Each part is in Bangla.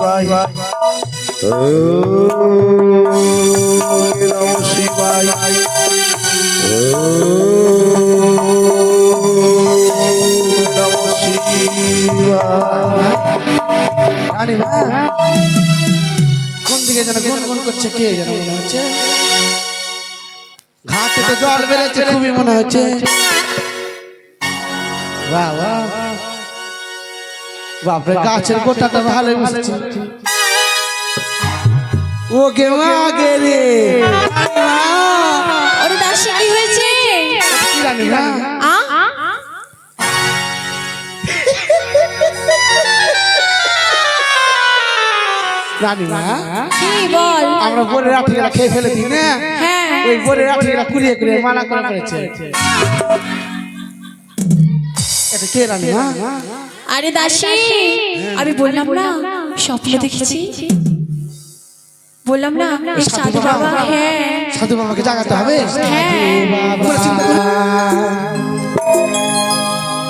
শিবায় নম শিবায় নম শিবায় কোন দিকে যেন কোন কোন করছে, কে যেন মনে হচ্ছে? ঘাটে জল বেড়েছে খুবই মনে হচ্ছে। বাহ বাহ। বাপরে গাছের গোটাটা ভালোই বুঝছে। ও কে মা গে রে। ওরে দাসী কি হয়েছে জানি। না জানি না কি বল? আমরা বলে রাঠিরা খেয়ে ফেলে দিই না? হ্যাঁ। ওই কুড়িয়ে কুড়িয়ে মানা করা করেছে। এটা কে রানি আরে দাসী আমি বললাম না স্বপ্ন দেখেছি। বললাম না এই সাধু বাবা হ্যাঁ। সাধু বাবাকে জাগাতে হবে? হ্যাঁ।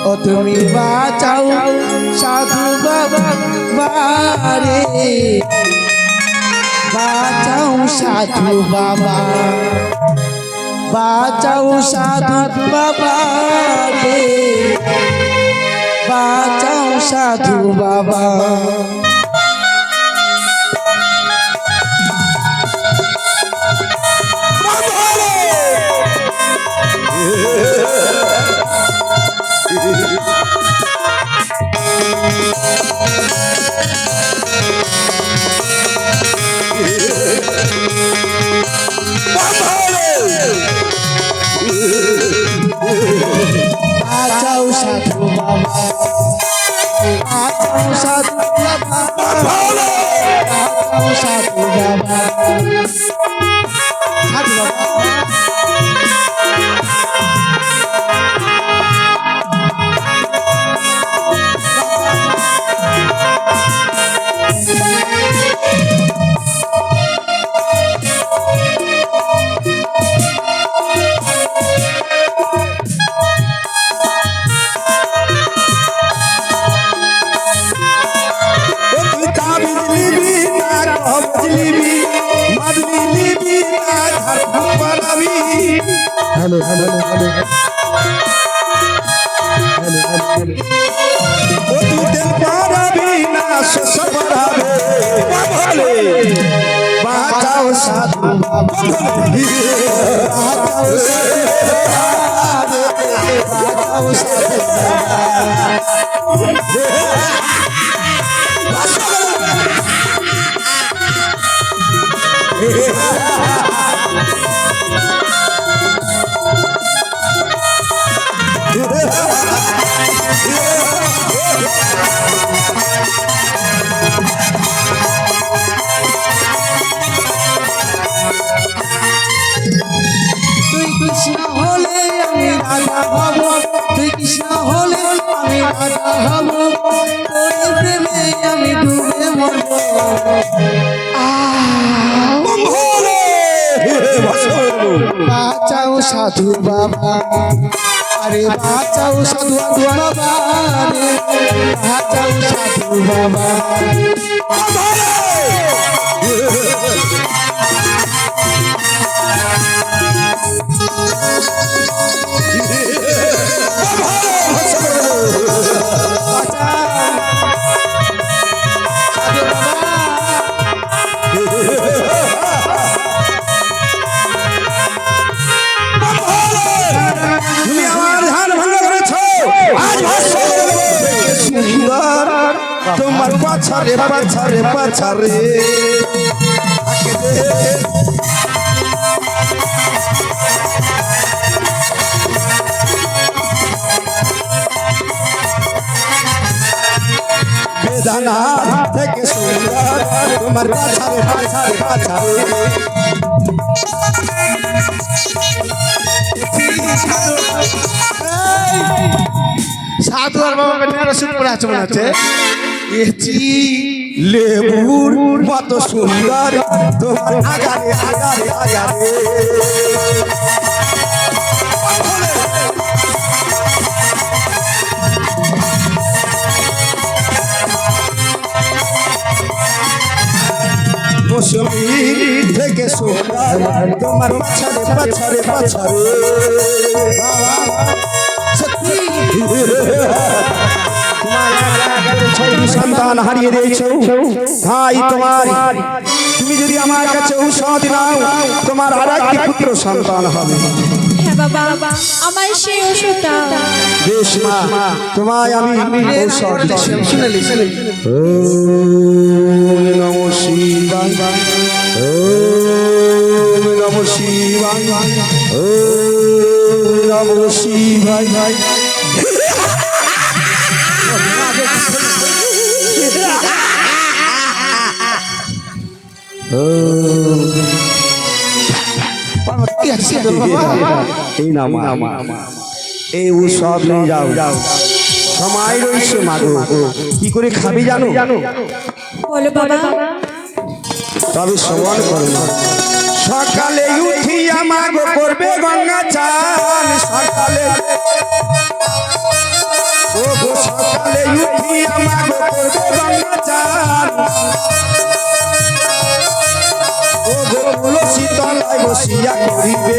ও তুমি বাঁচাও সাধু বাবা বারে। বাঁচাও সাধু বাবা। বাঁচাও সাধু বাবা রে বাঁচাও সাধু বাবা। বাঁচাও সাধু বাবা। বাঁচাও সাধু বাবা। বাঁচাও সাধু বাবা। সাধু বাবা হ্যালো হ্যালো হ্যালো। হ্যালো ও তুই দিল পারাবি না, শেষ পারাবে বলে বাঁচাও সাধু বাবা বাঁচাও সাধু। হব তুই কৃষ্ণ হলে আমি রাধা হব তোর প্রেমে আমি ডুবে মরব বাঁচাও সাধু বাবা আরে বাঁচাও সাধু বাবা বাঁচাও সাধু বাবা তোমার পাছারে পাছারে পাছারে বেদানা থেকে সুন্দর তোমার পাছারে পাছারে পাছারে সাধু আর বাবা বেটারা শুরু করে আছে মনে হচ্ছে। এটি লেবুর মতো সুন্দর। তোমার আগারে আগারে আগারে। মৌসুমি থেকে সুন্দর। তোমার পাছারে পাছারে পাছারে ছয়টি সন্তান হারিয়ে দিয়েছ। ভাই তোমার তুমি যদি আমার কাছে ঔষধ নাও তোমার আর একটি পুত্র সন্তান হবে। হ্যাঁ বেশ মা তোমায় আমি ঔষধ নমঃ নমঃ ওম নমঃ শিবায় কি আছে বাবা এই না মা এই উৎসব নিয়ে যাও। যাও সময় রয়েছে মাগো কি করে খাবি জানো? বলো বাবা। তবে শ্রবণ করো না সকালে উঠি আমাগো করবে গঙ্গা চান সকালে ও গো সকালে উঠি আমাগো করবে গঙ্গা চান ও গো তুলসী তলায় বসিয়া করিবে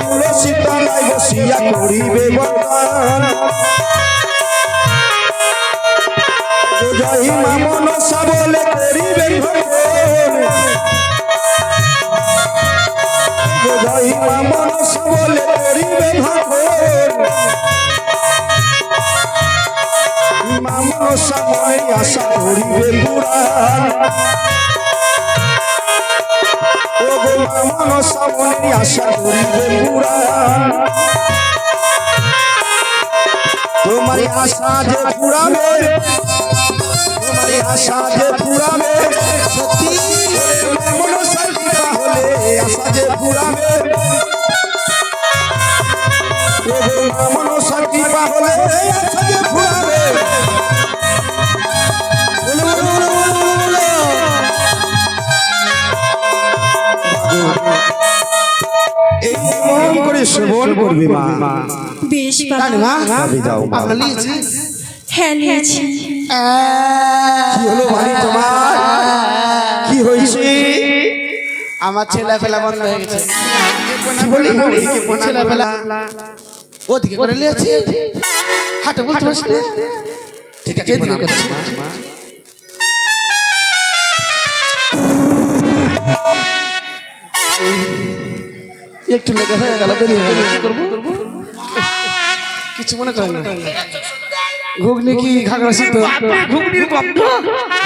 তুলসী তলায় বসিয়া করিবে বন্দান। জয় মা মনসা বলে করিবে ভজন জয় মা মনসা বলে করিবে ভজন মা মনসা মনে আশা করিবে পুরাণ ও গো মা মনসা মনে আশা করিবে পুরাণ তোমার আশা যে পুরাবে তোমার আশা যে পুরাবে সত্যি মনসার কৃপা হলে আশা যে পুরাবে মনসার কৃপা হলে আশা যে পুরাবে বলো, বলো, বলো, বলো, বলো, বলো। এই করে সেবন করবি মা বেশ মা দাও মা। বাঙালি আছে হ্যাঁ নিয়েছি কি হলো ভাই তোমার? কি হয়েছে? আমার ছেলে ফেলা বন্ধ হয়ে গেছে। বলি ছেলে ফেলা ওদিকে করে লিয়েছি হাটে বলতে না ঠিক আছে একটু লেগে হয়ে গেল করব? কিছু মনে করেন না। ঘুগনি কি ঘাগড়া সিদ্ধ? ঘুগনির গন্ধ।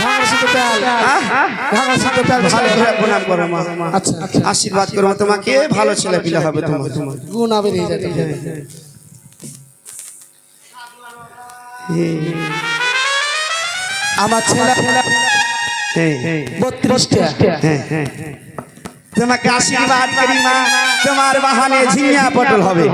ঘাগড়া সিদ্ধ তেল। ঘাগড়া সিদ্ধ তেল ভালো করে প্রণাম করো মা। আচ্ছা আচ্ছা। আশীর্বাদ করো তোমাকে ভালো ছেলে পিলা হবে তোমার। তোমার গুণ বেরিয়ে যাবে আমার ছেলে হ্যাঁ বত্রিশটা। তোমাকে আশীর্বাদ করি মা। তোমার বাহানে ঝিঙা পটল হবে।